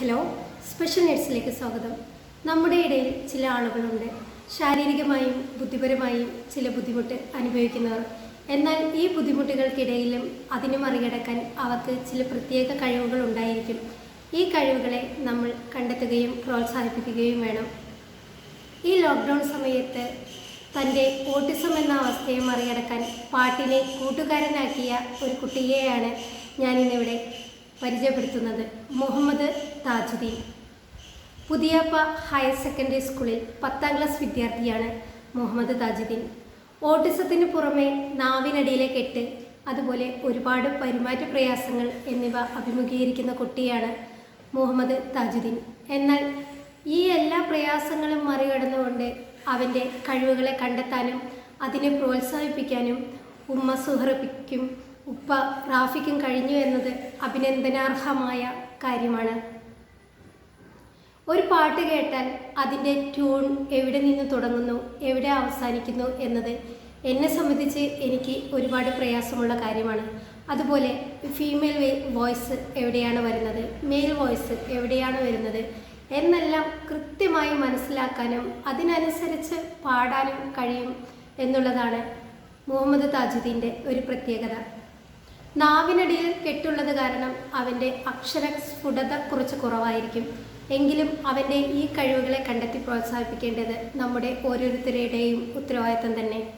Hello special നീഡ്സിലേക്ക് സ്വാഗതം. നമ്മുടെ ഇടയിൽ ചില ആളുകളുണ്ട്. ശാരീരികമായും ബുദ്ധിപരമായും ചില ബുദ്ധിമുട്ട് അനുഭവിക്കുന്നവർ. എന്നാൽ ഈ ബുദ്ധിമുട്ടുകൾക്കിടയിലും അതിനു മറികടക്കാൻ അവർക്ക് ചില പ്രത്യേക കഴിവുകൾ ഉണ്ടായിരിക്കും. ഈ കഴിവുകളെ നമ്മൾ കണ്ടെത്തുകയും പ്രോത്സാഹിപ്പിക്കുകയും വേണം. ഈ ലോക്ക്ഡൗൺ സമയത്ത് തന്റെ ഓട്ടിസം എന്ന അവസ്ഥയെ മറികടക്കാൻ പാട്ടിനെ കൂട്ടുകാരനാക്കിയ ഒരു കുട്ടിയെയാണ് ഞാനിന്നിവിടെ പരിചയപ്പെടുത്തുന്നത്. മുഹമ്മദ് താജുദ്ദീൻ. പുതിയപ്പ ഹയർ സെക്കൻഡറി സ്കൂളിൽ പത്താം ക്ലാസ് വിദ്യാർത്ഥിയാണ് മുഹമ്മദ് താജുദ്ദീൻ. ഓട്ടിസത്തിന് പുറമെ നാവിനടിയിലെ കെട്ട് അതുപോലെ ഒരുപാട് പെരുമാറ്റ പ്രയാസങ്ങൾ എന്നിവ അഭിമുഖീകരിക്കുന്ന കുട്ടിയാണ് മുഹമ്മദ് താജുദ്ദീൻ. എന്നാൽ ഈ എല്ലാ പ്രയാസങ്ങളും മറികടന്നുകൊണ്ട് അവന്റെ കഴിവുകളെ കണ്ടെത്താനും അതിനെ പ്രോത്സാഹിപ്പിക്കാനും ഉമ്മ സുഹറപ്പിക്കും ഉപ്പ റാഫിക്കും കഴിഞ്ഞു എന്നത് അഭിനന്ദനാർഹമായ കാര്യമാണ്. ഒരു പാട്ട് കേട്ടാൽ അതിന്റെ ട്യൂൺ എവിടെ നിന്ന് തുടങ്ങുന്നു എവിടെ അവസാനിക്കുന്നു എന്നത് എന്നെ സംബന്ധിച്ച് എനിക്ക് ഒരുപാട് പ്രയാസമുള്ള കാര്യമാണ്. അതുപോലെ ഫീമെയിൽ വോയിസ് എവിടെയാണ് വരുന്നത് മെയിൽ വോയിസ് എവിടെയാണ് വരുന്നത് എന്നെല്ലാം കൃത്യമായി മനസ്സിലാക്കാനും അതിനനുസരിച്ച് പാടാനും കഴിയും എന്നുള്ളതാണ് മുഹമ്മദ് താജുദ്ദീന്റെ ഒരു പ്രത്യേകത. നാവിനടിയിൽ കെട്ടുള്ളത് കാരണം അവന്റെ അക്ഷര സ്ഫുടത കുറച്ച് കുറവായിരിക്കും. എങ്കിലും അവന്റെ ഈ കഴിവുകളെ കണ്ടെത്തി പ്രോത്സാഹിപ്പിക്കേണ്ടത് നമ്മുടെ ഓരോരുത്തരുടെയും ഉത്തരവാദിത്തം തന്നെ.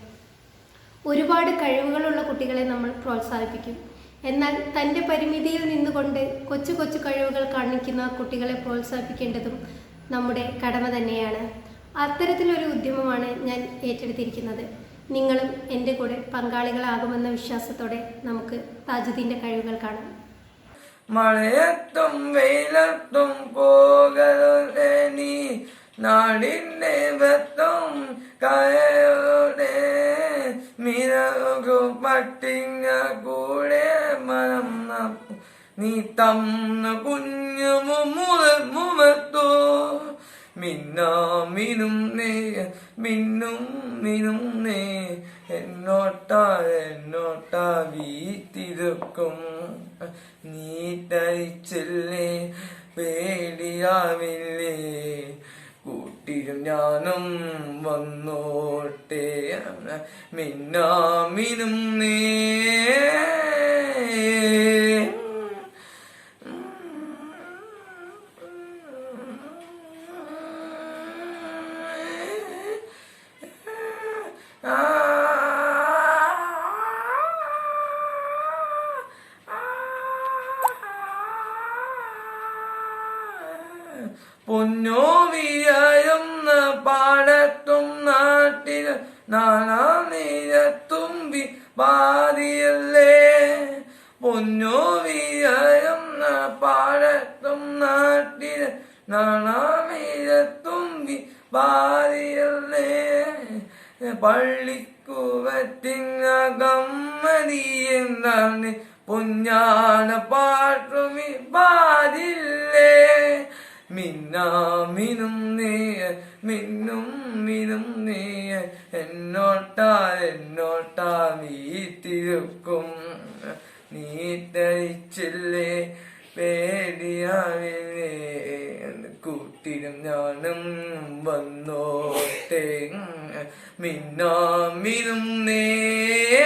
ഒരുപാട് കഴിവുകളുള്ള കുട്ടികളെ നമ്മൾ പ്രോത്സാഹിപ്പിക്കും. എന്നാൽ തന്റെ പരിമിതിയിൽ നിന്നുകൊണ്ട് കൊച്ചു കൊച്ചു കഴിവുകൾ കാണിക്കുന്ന കുട്ടികളെ പ്രോത്സാഹിപ്പിക്കേണ്ടതും നമ്മുടെ കടമ തന്നെയാണ്. അത്തരത്തിലൊരു ഉദ്യമമാണ് ഞാൻ ഏറ്റെടുത്തിരിക്കുന്നത്. നിങ്ങളും എന്റെ കൂടെ പങ്കാളികളാകുമെന്ന വിശ്വാസത്തോടെ നമുക്ക് താജുദ്ദീന്റെ കഴിവുകൾ കാണാം. മഴയത്തും വെയിലത്തും പോകരുതേ നീ. നാടിന്റെ വെത്തും കയറുടെ മിരകു പട്ടിങ്ങ കൂടെ മനം നീ തന്ന കുഞ്ഞു മുതൽ മുമത്തോ മിന്നാമിനും നേ മിന്നും മിനും നേ എന്നോട്ടാ എന്നോട്ടാ വീത്തിരുക്കും. നീ തരിച്ചില്ലേ പേടിയാവില്ലേ? കൂട്ടിലും ഞാനും വന്നോട്ടെ. മിന്നാമിനും നേ പൊന്നോ വിയയുന്ന പാടത്തും നാട്ടിൽ നാനാ നീരത്തും വിപാതിയല്ലേ പൊന്നോവിയായൊന്ന് പാടത്തും നാട്ടിൽ നാനാ മിന്നാമിനും നീയ മിന്നും മിനും നീയ. എന്നോട്ടാ എന്നോട്ടാ തിരുക്കും. നീ തരിച്ചില്ലേ പേടിയാവില്ലേ. കൂട്ടിലും ഞാനും വന്നോട്ടെ. മിന്നാമിനും നേ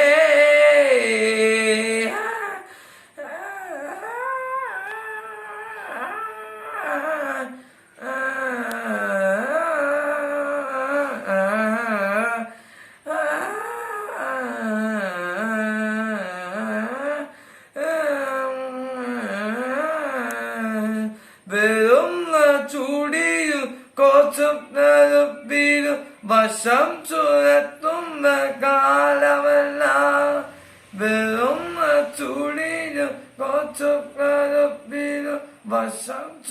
تبدل വശം ثم كالملا വെറും تريد كتب تبدل والشمس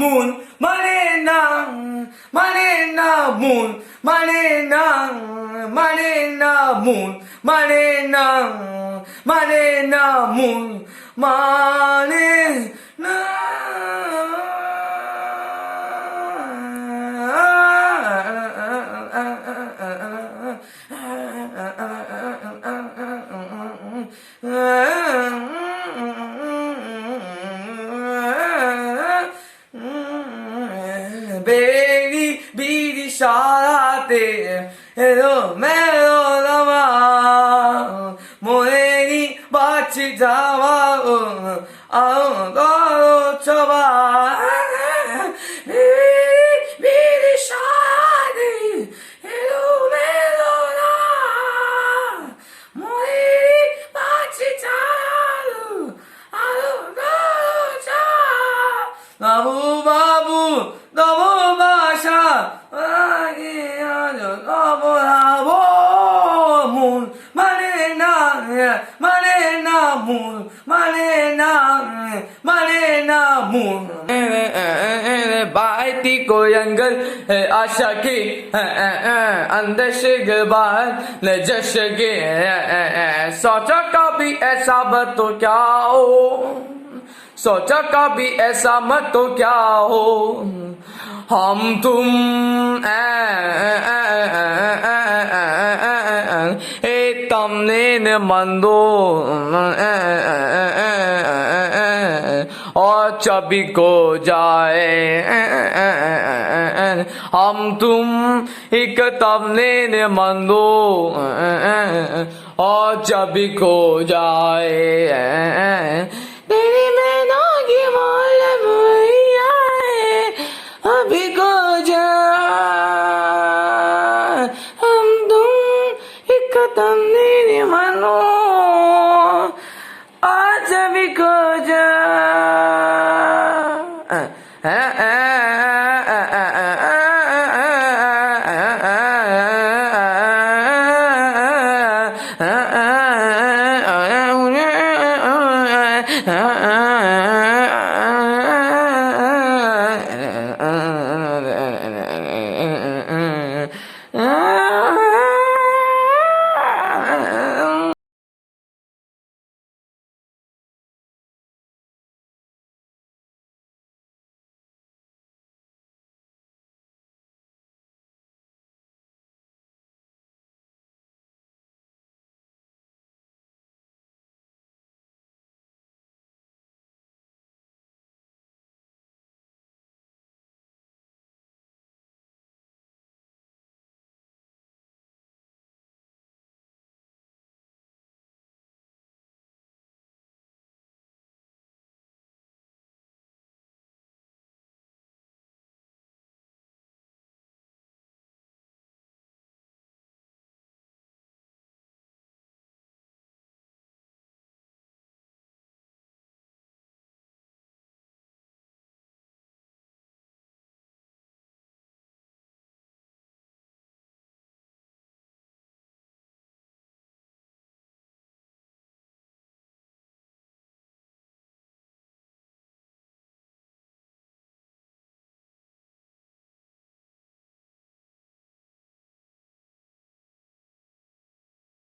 মুন মানে না মানে না মুন মানে না মানে না মুন মানে না মানে না মুন বিসারাতে hello ma'am. Ajo babu babu, moon, manena, manena moon, manena, manena moon. बाती को अंगल आशा की अंदर से न जश के सोचा कभी ऐसा मत तो क्या हो सोचा कभी ऐसा मत तो क्या हो ہم تم اے تم نے مندو اور چبی کو جائے ہم تم ایک تم نے مندو اور چبی کو جائے খোঁজা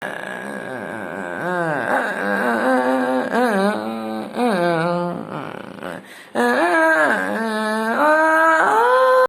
Uh...